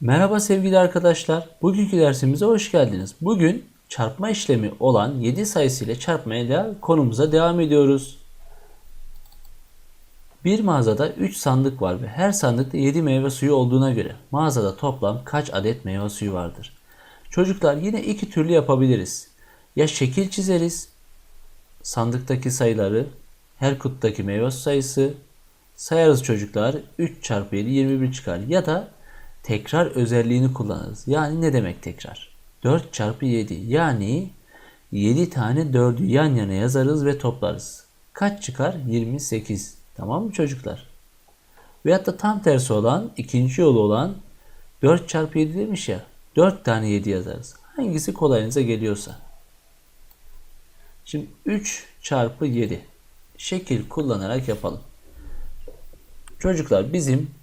Merhaba sevgili arkadaşlar. Bugünkü dersimize hoş geldiniz. Bugün çarpma işlemi olan 7 sayısı ile çarpmayla konumuza devam ediyoruz. Bir mağazada 3 sandık var ve her sandıkta 7 meyve suyu olduğuna göre mağazada toplam kaç adet meyve suyu vardır? Çocuklar yine iki türlü yapabiliriz. Ya şekil çizeriz, sandıktaki sayıları, her kuttaki meyve sayısı, sayarız çocuklar 3 çarpı 7 21 çıkar ya da tekrar özelliğini kullanırız. Yani ne demek tekrar? 4 çarpı 7 yani 7 tane 4'ü yan yana yazarız ve toplarız. Kaç çıkar? 28. Tamam mı çocuklar? Veyahut da tam tersi olan ikinci yolu olan 4 çarpı 7 demiş ya 4 tane 7 yazarız. Hangisi kolayınıza geliyorsa. Şimdi 3 çarpı 7 şekil kullanarak yapalım. Çocuklar bizim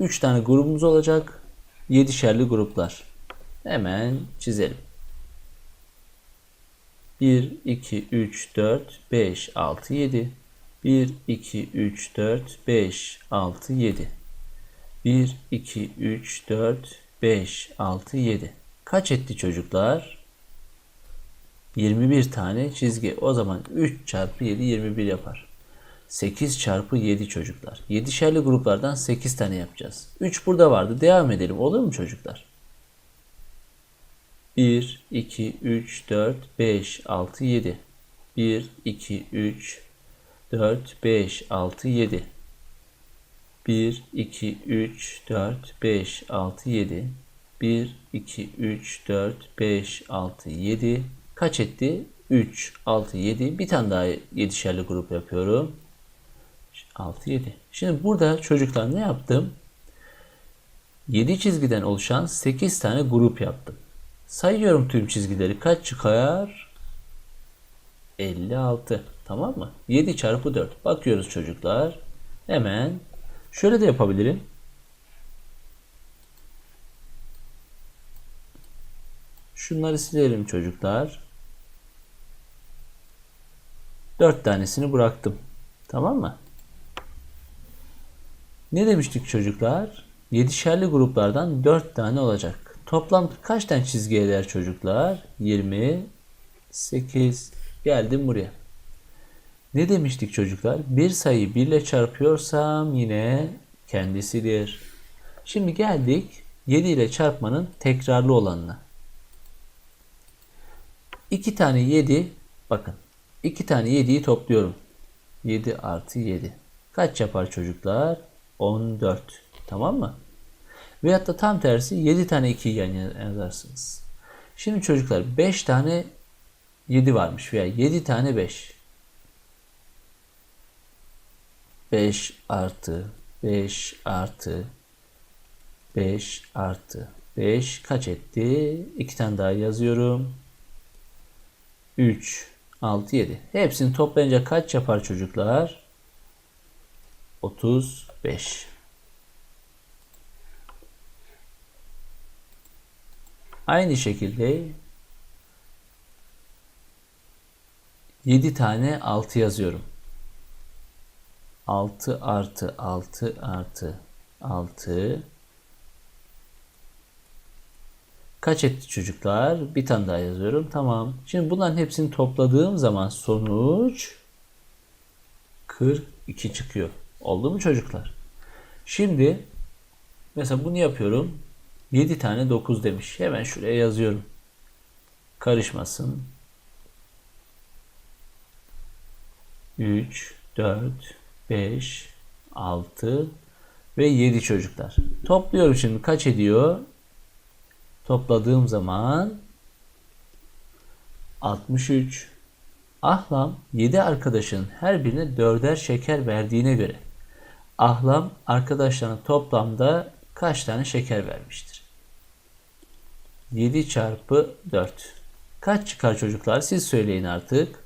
3 tane grubumuz olacak. 7'şerli gruplar. Hemen çizelim. 1, 2, 3, 4, 5, 6, 7. 1, 2, 3, 4, 5, 6, 7. 1, 2, 3, 4, 5, 6, 7. Kaç etti çocuklar? 21 tane çizgi. O zaman 3 çarpı 7 21 yapar. 8 çarpı 7 çocuklar. 7'şerli gruplardan 8 tane yapacağız. 3 burada vardı. Devam edelim. Olur mu çocuklar? 1, 2, 3, 4, 5, 6, 7. 1, 2, 3, 4, 5, 6, 7. 1, 2, 3, 4, 5, 6, 7. 1, 2, 3, 4, 5, 6, 7. Kaç etti? 3, 6, 7. Bir tane daha 7'şerli grup yapıyorum. 6, 7. Şimdi burada çocuklar ne yaptım? 7 çizgiden oluşan 8 tane grup yaptım. Sayıyorum tüm çizgileri. Kaç çıkar? 56. Tamam mı? 7 çarpı 4. Bakıyoruz çocuklar. Hemen şöyle de yapabilirim. Şunları silelim çocuklar. 4 tanesini bıraktım. Tamam mı? Ne demiştik çocuklar? Yedişerli gruplardan 4 tane olacak. Toplam kaç tane çizgi eder çocuklar? 28. Geldim buraya. Ne demiştik çocuklar? Bir sayıyı 1 ile çarpıyorsam yine kendisidir. Şimdi geldik 7 ile çarpmanın tekrarlı olanına. 2 tane 7 bakın 2 tane 7'yi topluyorum. 7 artı 7. Kaç yapar çocuklar? 14. Tamam mı? Veyahut da tam tersi 7 tane 2'yi yan yazarsınız. Şimdi çocuklar 5 tane 7 varmış veya 7 tane 5. 5 artı 5 artı 5 artı 5 kaç etti? 2 tane daha yazıyorum. 3, 6, 7. Hepsini toplayınca kaç yapar çocuklar? 35. Aynı şekilde 7 tane 6 yazıyorum. 6 artı 6 artı 6 Kaç etti çocuklar? Bir tane daha yazıyorum. Tamam. Şimdi bunların hepsini topladığım zaman sonuç 42 çıkıyor. Oldu mu çocuklar? Şimdi mesela bunu yapıyorum. 7 tane 9 demiş. Hemen şuraya yazıyorum. Karışmasın. 3, 4, 5, 6 ve 7 çocuklar. Topluyorum şimdi. Kaç ediyor? Topladığım zaman 63. Ahlam 7 arkadaşın her birine 4'er şeker verdiğine göre Ahlam arkadaşlarına toplamda kaç tane şeker vermiştir? 7 çarpı 4. Kaç çıkar çocuklar? Siz söyleyin artık.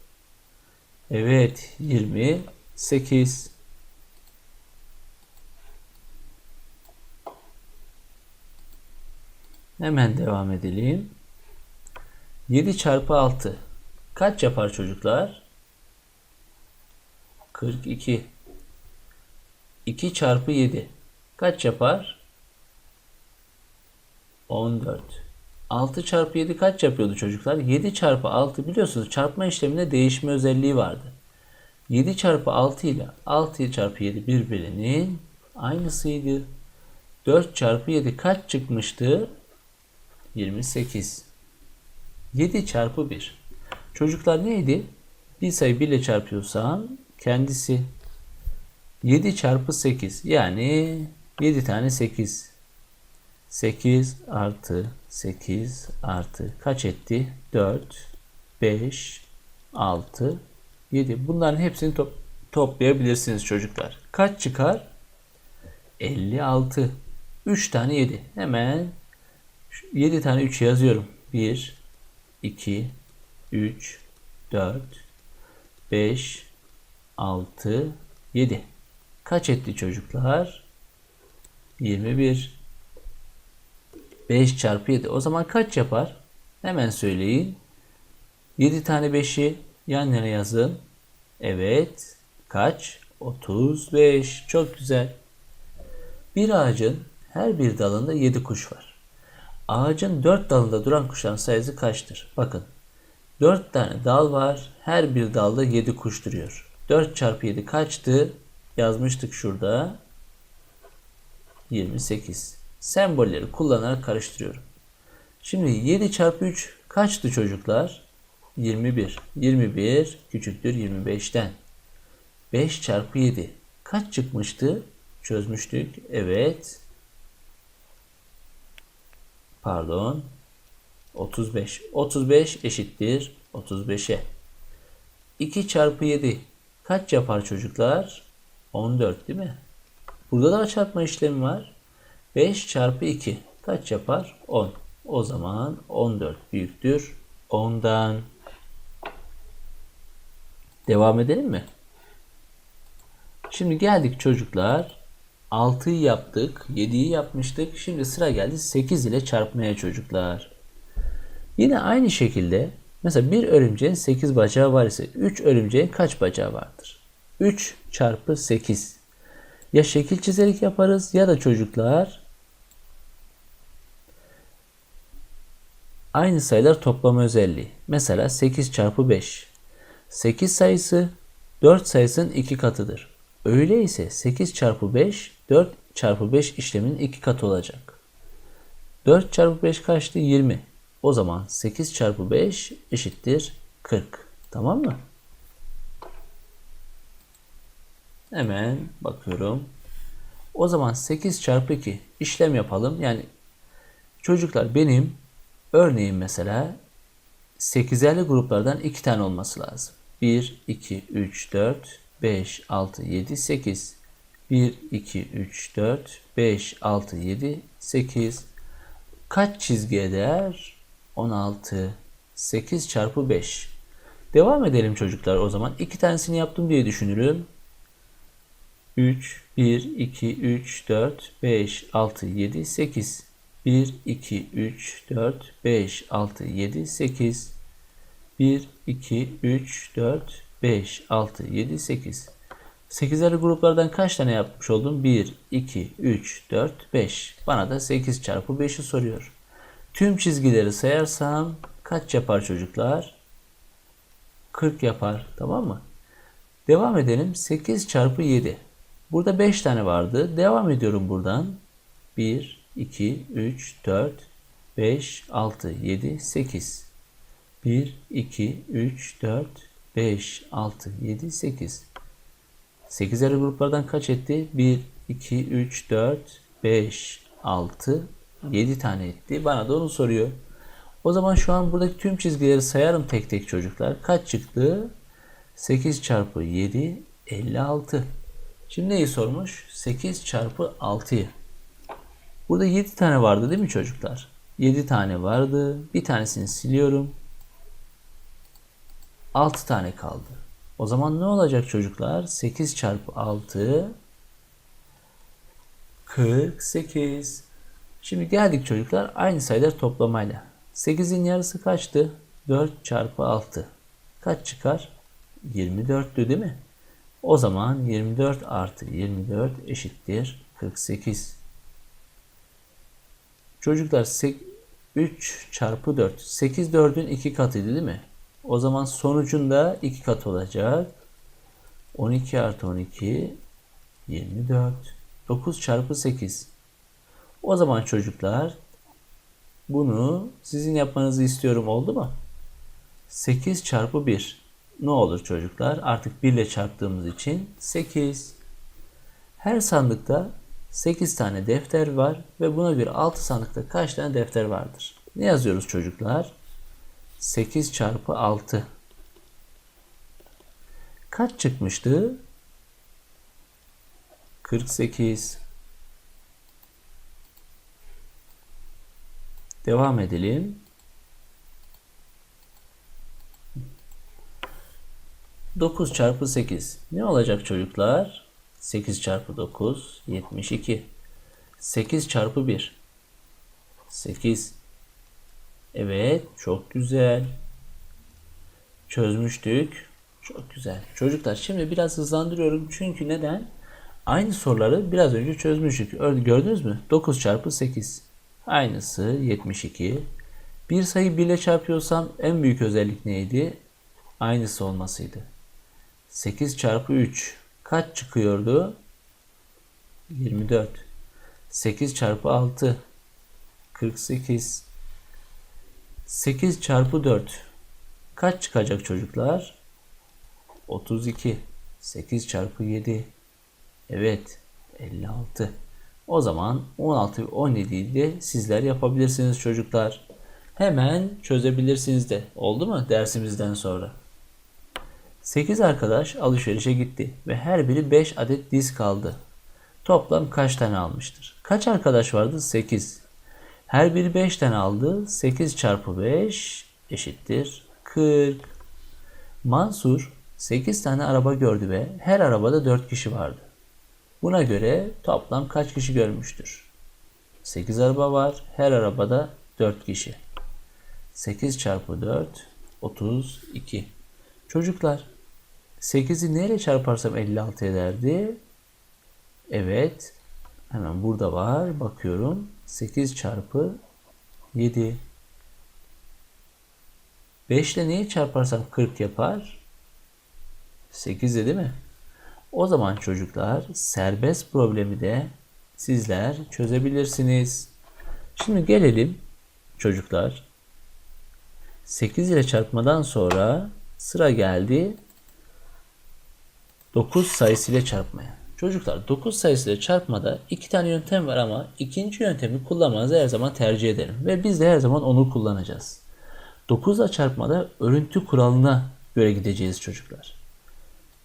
Evet 28. Hemen devam edelim. 7 çarpı 6. Kaç yapar çocuklar? 42. 2 çarpı 7. Kaç yapar? 14. 6 çarpı 7 kaç yapıyordu çocuklar? 7 çarpı 6 biliyorsunuz çarpma işleminde değişme özelliği vardı. 7 çarpı 6 ile 6 çarpı 7 birbirinin aynısıydı. 4 çarpı 7 kaç çıkmıştı? 28. 7 çarpı 1. Çocuklar neydi? Bir sayı 1 ile çarpıyorsam kendisi 7 çarpı 8 yani 7 tane 8. 8 artı 8 artı kaç etti? 4, 5, 6, 7. Bunların hepsini top toplayabilirsiniz çocuklar. Kaç çıkar? 56. 3 tane 7. Hemen 7 tane 3 yazıyorum. 1, 2, 3, 4, 5, 6, 7. Kaç etti çocuklar? 21. 5 çarpı 7. O zaman kaç yapar? Hemen söyleyin. 7 tane 5'i yan yana yazın. Evet. Kaç? 35. Çok güzel. Bir ağacın her bir dalında 7 kuş var. Ağacın 4 dalında duran kuşların sayısı kaçtır? Bakın. 4 tane dal var. Her bir dalda 7 kuş duruyor. 4 çarpı 7 kaçtı? Yazmıştık şurada. 28. Sembolleri kullanarak karıştırıyorum. Şimdi 7 çarpı 3 kaçtı çocuklar? 21. 21 küçüktür 25'ten. 5 çarpı 7 kaç çıkmıştı? Çözmüştük. Evet. Pardon. 35. 35 eşittir 35'e. 2 çarpı 7 kaç yapar çocuklar? 14 değil mi? Burada da çarpma işlemi var. 5 çarpı 2 kaç yapar? 10. O zaman 14 büyüktür 10'dan. Devam edelim mi? Şimdi geldik çocuklar. 6'yı yaptık. 7'yi yapmıştık. Şimdi sıra geldi 8 ile çarpmaya çocuklar. Yine aynı şekilde mesela bir örümceğin 8 bacağı var ise 3 örümceğin kaç bacağı vardır? 3 çarpı 8. Ya şekil çizerek yaparız ya da çocuklar aynı sayılar toplama özelliği. Mesela 8 çarpı 5. 8 sayısı 4 sayısının 2 katıdır. Öyleyse 8 çarpı 5 4 çarpı 5 işleminin 2 katı olacak. 4 çarpı 5 kaçtı? 20. O zaman 8 çarpı 5 eşittir 40. Tamam mı? Hemen bakıyorum. O zaman 8 çarpı 2 işlem yapalım. Yani çocuklar benim örneğin mesela 8'erli gruplardan 2 tane olması lazım. 1, 2, 3, 4, 5, 6, 7, 8. 1, 2, 3, 4, 5, 6, 7, 8. Kaç çizgi eder? 16. 8 çarpı 5. Devam edelim çocuklar o zaman. İki tanesini yaptım diye düşünürüm. 3, 1, 2, 3, 4, 5, 6, 7, 8. 1, 2, 3, 4, 5, 6, 7, 8. 1, 2, 3, 4, 5, 6, 7, 8. 8'erli gruplardan kaç tane yapmış oldum? 1, 2, 3, 4, 5. Bana da 8 çarpı 5'i soruyor. Tüm çizgileri sayarsam kaç yapar çocuklar? 40 yapar. Tamam mı? Devam edelim. 8 çarpı 7. Burada 5 tane vardı. Devam ediyorum buradan. 1, 2, 3, 4, 5, 6, 7, 8. 1, 2, 3, 4, 5, 6, 7, 8. 8'erli gruplardan kaç etti? 1, 2, 3, 4, 5, 6, 7 tane etti. Bana da onu soruyor. O zaman şu an buradaki tüm çizgileri sayarım tek tek çocuklar. Kaç çıktı? 8 çarpı 7, 56. Şimdi neyi sormuş? 8 çarpı 6'yı. Burada 7 tane vardı değil mi çocuklar? 7 tane vardı. Bir tanesini siliyorum. 6 tane kaldı. O zaman ne olacak çocuklar? 8 çarpı 6 48. Şimdi geldik çocuklar aynı sayılar toplamayla. 8'in yarısı kaçtı? 4 çarpı 6. Kaç çıkar? 24'tü değil mi? O zaman 24 artı 24 eşittir 48. Çocuklar 3 çarpı 4. 8 4'ün 2 katıydı değil mi? O zaman sonucunda 2 kat olacak. 12 artı 12 24. 9 çarpı 8. O zaman çocuklar bunu sizin yapmanızı istiyorum oldu mu? 8 çarpı 1. Ne olur çocuklar? Artık 1 ile çarptığımız için 8. Her sandıkta 8 tane defter var ve buna göre 6 sandıkta kaç tane defter vardır? Ne yazıyoruz çocuklar? 8 çarpı 6. Kaç çıkmıştı? 48. Devam edelim. 9 çarpı 8. Ne olacak çocuklar? 8 çarpı 9 72. 8 çarpı 1 8. Evet çok güzel. Çözmüştük. Çok güzel. Çocuklar şimdi biraz hızlandırıyorum. Çünkü neden? Aynı soruları biraz önce çözmüştük. Gördünüz mü? 9 çarpı 8. Aynısı 72. Bir sayı 1 ile çarpıyorsam en büyük özellik neydi? Aynısı olmasıydı. 8 çarpı 3 kaç çıkıyordu? 24. 8 çarpı 6 48. 8 çarpı 4 kaç çıkacak çocuklar? 32. 8 çarpı 7 evet 56. O zaman 16 ve 17'yi de sizler yapabilirsiniz çocuklar. Hemen çözebilirsiniz de. Oldu mu dersimizden sonra? 8 arkadaş alışverişe gitti ve her biri 5 adet diz kaldı. Toplam kaç tane almıştır? Kaç arkadaş vardı? 8. Her biri 5 tane aldı. 8 çarpı 5 eşittir 40. Mansur 8 tane araba gördü ve her arabada 4 kişi vardı. Buna göre toplam kaç kişi görmüştür? 8 araba var. Her arabada 4 kişi. 8 çarpı 4 32. Çocuklar 8'i neyle çarparsam 56 ederdi? Evet. Hemen burada var. Bakıyorum. 8 çarpı 7. 5 ile neyi çarparsam 40 yapar? 8 de değil mi? O zaman çocuklar serbest problemi de sizler çözebilirsiniz. Şimdi gelelim çocuklar. 8 ile çarpmadan sonra sıra geldi 9 sayısıyla çarpmaya. Çocuklar 9 sayısıyla çarpmada iki tane yöntem var ama ikinci yöntemi kullanmanızı her zaman tercih ederim. Ve biz de her zaman onu kullanacağız. 9 ile çarpmada örüntü kuralına göre gideceğiz çocuklar.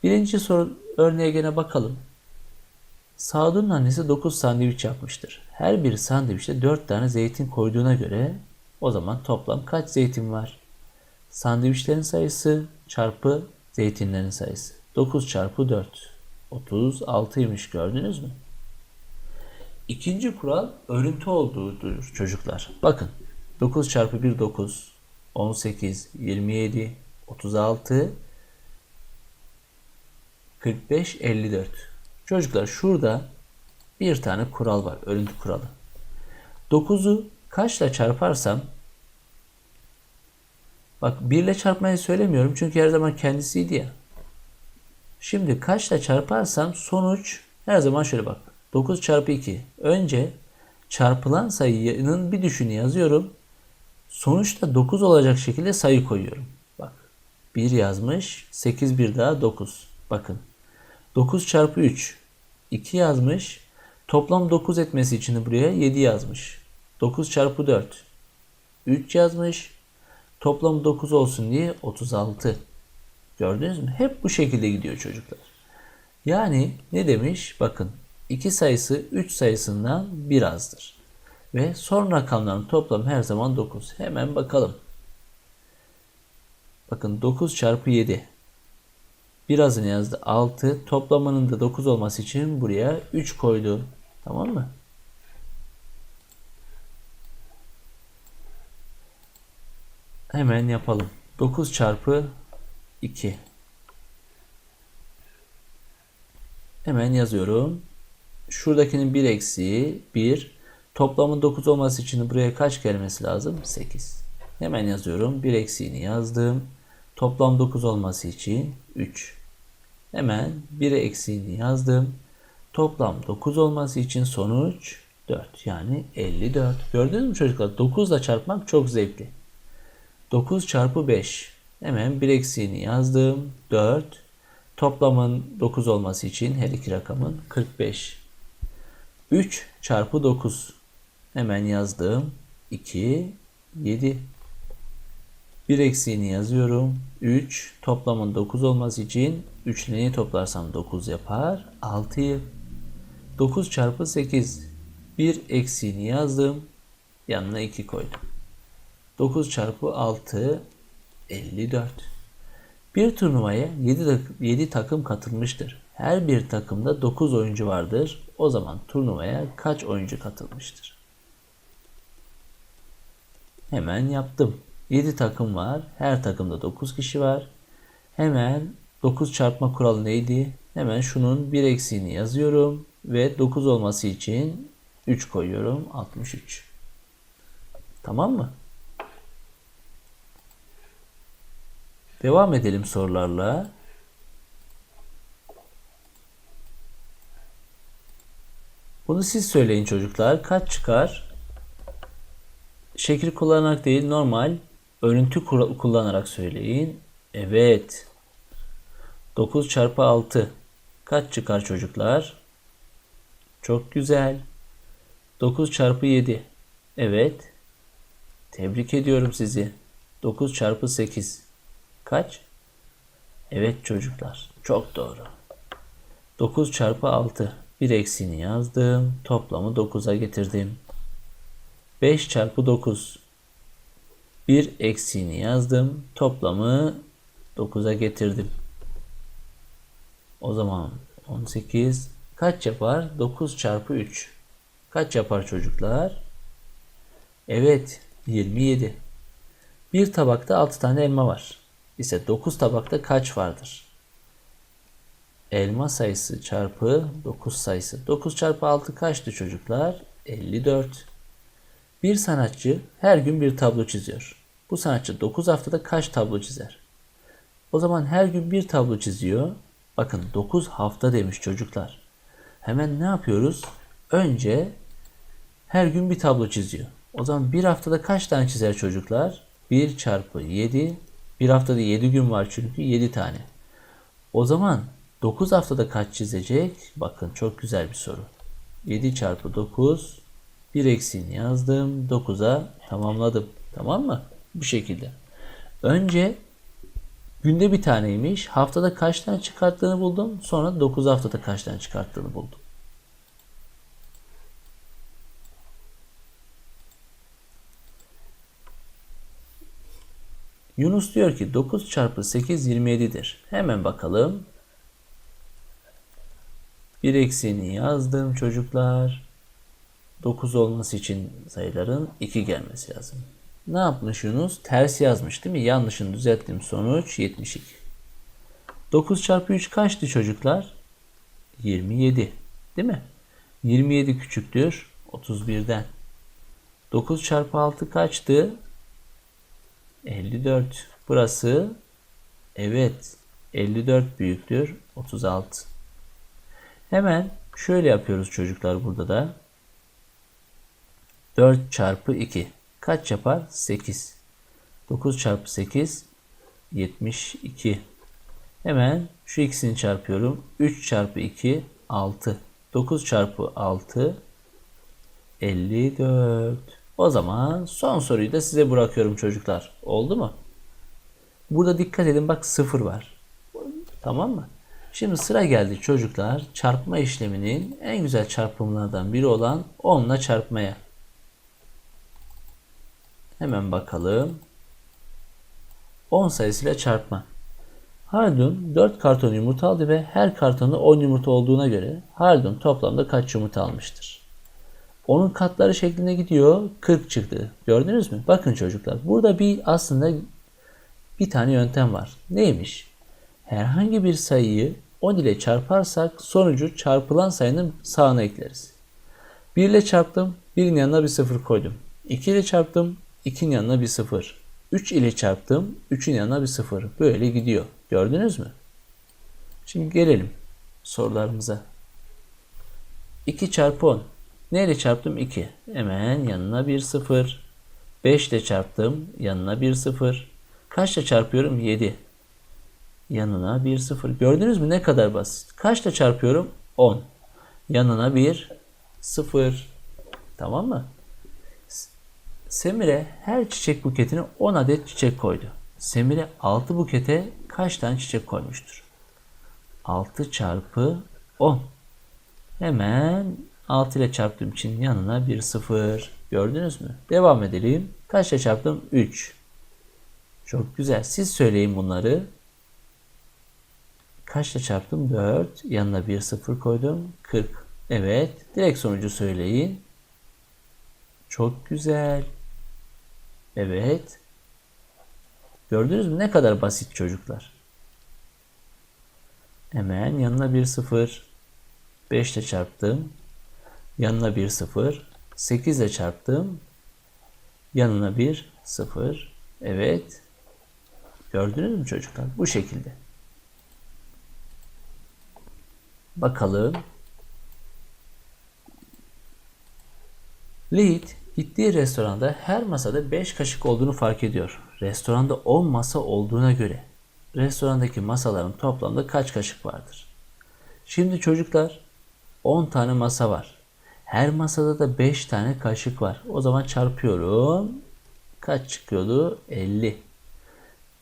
Birinci soru örneğe gene bakalım. Sadun'un annesi 9 sandviç yapmıştır. Her bir sandviçte 4 tane zeytin koyduğuna göre o zaman toplam kaç zeytin var? Sandviçlerin sayısı çarpı zeytinlerin sayısı. 9 çarpı 4. 36'ymış gördünüz mü? İkinci kural örüntü olduğudur çocuklar. Bakın 9 çarpı 1 9, 18, 27, 36, 45, 54. Çocuklar şurada bir tane kural var. Örüntü kuralı. 9'u kaçla çarparsam bak 1 ile çarpmayı söylemiyorum çünkü her zaman kendisiydi ya. Şimdi kaçla çarparsam sonuç her zaman şöyle bak. 9 çarpı 2. Önce çarpılan sayının bir düşünü yazıyorum. Sonuçta 9 olacak şekilde sayı koyuyorum. Bak 1 yazmış. 8 bir daha 9. Bakın 9 çarpı 3. 2 yazmış. Toplam 9 etmesi için buraya 7 yazmış. 9 çarpı 4. 3 yazmış. Toplam 9 olsun diye 36. Gördünüz mü? Hep bu şekilde gidiyor çocuklar. Yani ne demiş? Bakın 2 sayısı 3 sayısından birazdır. Ve son rakamların toplamı her zaman 9. Hemen bakalım. Bakın 9 çarpı 7. Birazını yazdı 6. Toplamının da 9 olması için buraya 3 koydu. Tamam mı? Hemen yapalım. 9 çarpı 2. Hemen yazıyorum. Şuradakinin bir eksiği 1. Toplamın 9 olması için buraya kaç gelmesi lazım? 8. Hemen yazıyorum. 1 eksiğini yazdım. Toplam 9 olması için 3. Hemen 1'e eksiğini yazdım. Toplam 9 olması için sonuç 4. Yani 54. Gördünüz mü çocuklar? 9 ile çarpmak çok zevkli. 9 çarpı 5. Hemen 1 eksiğini yazdım. 4. Toplamın 9 olması için her iki rakamın 45. 3 çarpı 9. Hemen yazdım. 2, 7. 1 eksiğini yazıyorum. 3 toplamın 9 olması için 3 neyi toplarsam 9 yapar. 6'yı. 9 çarpı 8. 1 eksiğini yazdım. Yanına 2 koydum. 9 çarpı 6 54. Bir turnuvaya 7, 7 takım katılmıştır. Her bir takımda 9 oyuncu vardır. O zaman turnuvaya kaç oyuncu katılmıştır? Hemen yaptım. 7 takım var. Her takımda 9 kişi var. Hemen 9 çarpma kuralı neydi? Hemen şunun bir eksiğini yazıyorum ve 9 olması için 3 koyuyorum. 63. Tamam mı? Devam edelim sorularla. Bunu siz söyleyin çocuklar. Kaç çıkar? Şekil kullanarak değil normal örüntü kullanarak söyleyin. Evet. 9 çarpı 6 kaç çıkar çocuklar? Çok güzel. 9 çarpı 7. Evet. Tebrik ediyorum sizi. 9 çarpı 8. Kaç? Evet çocuklar. Çok doğru. 9 çarpı 6. Bir eksiğini yazdım. Toplamı 9'a getirdim. 5 çarpı 9. Bir eksiğini yazdım. Toplamı 9'a getirdim. O zaman 18 kaç yapar? 9 çarpı 3. Kaç yapar çocuklar? Evet 27. Bir tabakta 6 tane elma var. İşte 9 tabakta kaç vardır? Elma sayısı çarpı 9 sayısı. 9 çarpı 6 kaçtı çocuklar? 54. Bir sanatçı her gün bir tablo çiziyor. Bu sanatçı 9 haftada kaç tablo çizer? O zaman her gün bir tablo çiziyor. Bakın 9 hafta demiş çocuklar. Hemen ne yapıyoruz? Önce her gün bir tablo çiziyor. O zaman bir haftada kaç tane çizer çocuklar? 1 çarpı 7. Bir haftada 7 gün var çünkü 7 tane. O zaman 9 haftada kaç çizecek? Bakın çok güzel bir soru. 7 çarpı 9 bir eksiğini yazdım. 9'a tamamladım. Tamam mı? Bu şekilde. Önce günde bir taneymiş. Haftada kaç tane çıkarttığını buldum. Sonra 9 haftada kaç tane çıkarttığını buldum. Yunus diyor ki 9 çarpı 8 27'dir. Hemen bakalım. Bir eksiğini yazdım çocuklar. 9 olması için sayıların 2 gelmesi lazım. Ne yapmış Yunus? Ters yazmış değil mi? Yanlışını düzelttim. Sonuç 72. 9 çarpı 3 kaçtı çocuklar? 27. Değil mi? 27 küçüktür 31'den. 9 çarpı 6 kaçtı? 54. Burası evet 54 büyüktür 36. Hemen şöyle yapıyoruz çocuklar burada da. 4 çarpı 2 kaç yapar? 8. 9 çarpı 8 72. Hemen şu ikisini çarpıyorum. 3 çarpı 2 6. 9 çarpı 6 54. O zaman son soruyu da size bırakıyorum çocuklar. Oldu mu? Burada dikkat edin bak 0 var. Tamam mı? Şimdi sıra geldi çocuklar çarpma işleminin en güzel çarpımlardan biri olan 10 ile çarpmaya. Hemen bakalım. 10 sayısıyla çarpma. Haldun 4 karton yumurta aldı ve her kartonda 10 yumurta olduğuna göre Haldun toplamda kaç yumurta almıştır? Onun katları şeklinde gidiyor. 40 çıktı. Gördünüz mü? Bakın çocuklar. Burada bir aslında bir tane yöntem var. Neymiş? Herhangi bir sayıyı 10 ile çarparsak sonucu çarpılan sayının sağına ekleriz. 1 ile çarptım. 1'in yanına bir 0 koydum. 2 ile çarptım. 2'nin yanına bir 0. 3 ile çarptım. 3'ün yanına bir 0. Böyle gidiyor. Gördünüz mü? Şimdi gelelim sorularımıza. 2 çarpı 10. Neyle çarptım? 2. Hemen yanına bir 0. 5 ile çarptım. Yanına bir 0. Kaçla çarpıyorum? 7. Yanına bir 0. Gördünüz mü ne kadar basit. Kaçla çarpıyorum? 10. Yanına bir 0. Tamam mı? Semire her çiçek buketine 10 adet çiçek koydu. Semire 6 bukete kaç tane çiçek koymuştur? 6 çarpı 10. Hemen 6 ile çarptığım için yanına bir 0. Gördünüz mü? Devam edelim. Kaçla çarptım? 3. Çok güzel. Siz söyleyin bunları. Kaçla çarptım? 4. Yanına bir 0 koydum. 40. Evet. Direkt sonucu söyleyin. Çok güzel. Evet. Gördünüz mü ne kadar basit çocuklar. Hemen yanına bir 0. 5 ile çarptım. Yanına bir 0. 8 ile çarptım. Yanına bir 0. Evet. Gördünüz mü çocuklar? Bu şekilde. Bakalım. Lead gittiği restoranda her masada 5 kaşık olduğunu fark ediyor. Restoranda 10 masa olduğuna göre restorandaki masaların toplamda kaç kaşık vardır? Şimdi çocuklar 10 tane masa var. Her masada da 5 tane kaşık var. O zaman çarpıyorum. Kaç çıkıyordu? 50.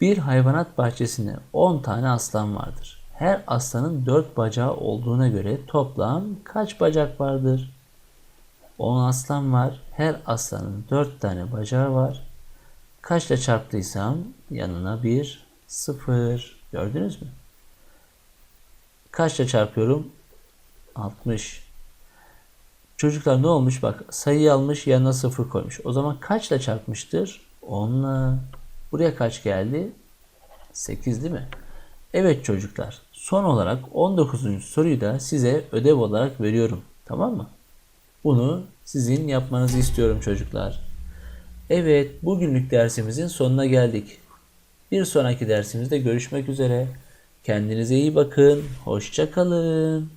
Bir hayvanat bahçesinde 10 tane aslan vardır. Her aslanın 4 bacağı olduğuna göre toplam kaç bacak vardır? 10 aslan var. Her aslanın 4 tane bacağı var. Kaçla çarptıysam yanına bir 0. Gördünüz mü? Kaçla çarpıyorum? 60. Çocuklar ne olmuş? Bak sayıyı almış yanına 0 koymuş. O zaman kaçla çarpmıştır? 10'la. Buraya kaç geldi? 8 değil mi? Evet çocuklar. Son olarak 19. soruyu da size ödev olarak veriyorum. Tamam mı? Bunu sizin yapmanızı istiyorum çocuklar. Evet, bugünlük dersimizin sonuna geldik. Bir sonraki dersimizde görüşmek üzere. Kendinize iyi bakın. Hoşça kalın.